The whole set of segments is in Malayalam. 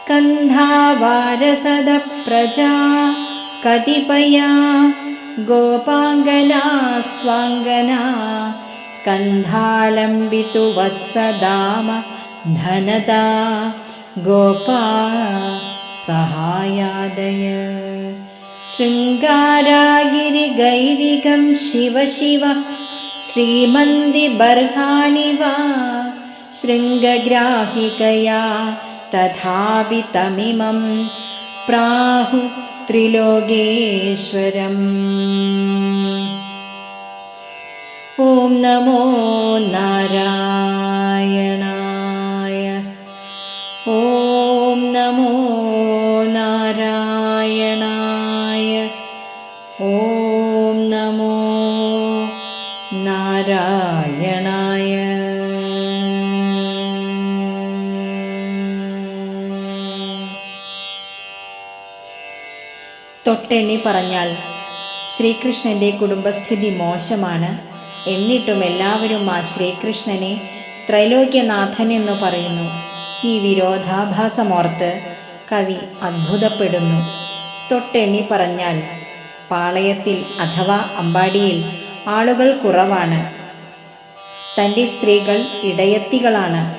स्कन्धावारसदप्रजा कतिपया गोपाङ्गना स्वाङ्गना स्कन्धालम्बितु वत्सदाम धनदा गोपा सहायादय। शृङ्गारागिरिगैरिकं शिव शिव श्रीमन्दिबर्हाणि वा शृङ्गग्राहिकया तथावितमिमं प्राहुस्त्रिलोकेश्वरम् ॐ नमो नारायणाय। ॐ नमो नारायणाय। ॐ नमो नारायणाय। തൊട്ടെണ്ണി പറഞ്ഞാൽ ശ്രീകൃഷ്ണന്റെ കുടുംബസ്ഥിതി മോശമാണ്. എന്നിട്ടും എല്ലാവരും ആ ശ്രീകൃഷ്ണനെ ത്രൈലോക്യനാഥൻ എന്ന് പറയുന്നു. ഈ വിരോധാഭാസമോർത്ത് കവി അത്ഭുതപ്പെടുന്നു. തൊട്ടെണ്ണി പറഞ്ഞാൽ പാളയത്തിൽ അഥവാ അമ്പാടിയിൽ ആളുകൾ കുറവാണ്. തന്റെ സ്ത്രീകൾ ഇടയത്തികളാണ്.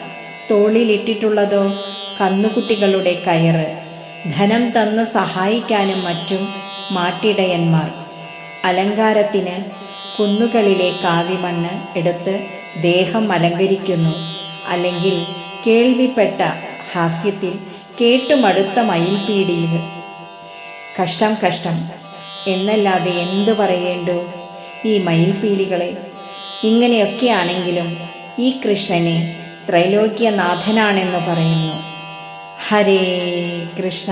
തോളിലിട്ടിട്ടുള്ളതോ കന്നുകുട്ടികളുടെ കയറ്. ധനം തന്ന് സഹായിക്കാനും മറ്റും മാട്ടിടയന്മാർ. അലങ്കാരത്തിന് കുന്നുകളിലെ കാവിമണ്ണ് എടുത്ത് ദേഹം അലങ്കരിക്കുന്നു. അല്ലെങ്കിൽ കേൾവിപ്പെട്ട ഹാസ്യത്തിൽ കേട്ടുമടുത്ത മയിൽപീടിയിൽ. കഷ്ടം കഷ്ടം. എന്നല്ലാതെ എന്തു പറയേണ്ടു? ഈ മയിൽപീലികളെ. ഇങ്ങനെയൊക്കെയാണെങ്കിലും ഈ കൃഷ്ണനെ ത്രൈലോക്യനാഥനാണെന്ന് പറയുന്നു. ഹരേ കൃഷ്ണ.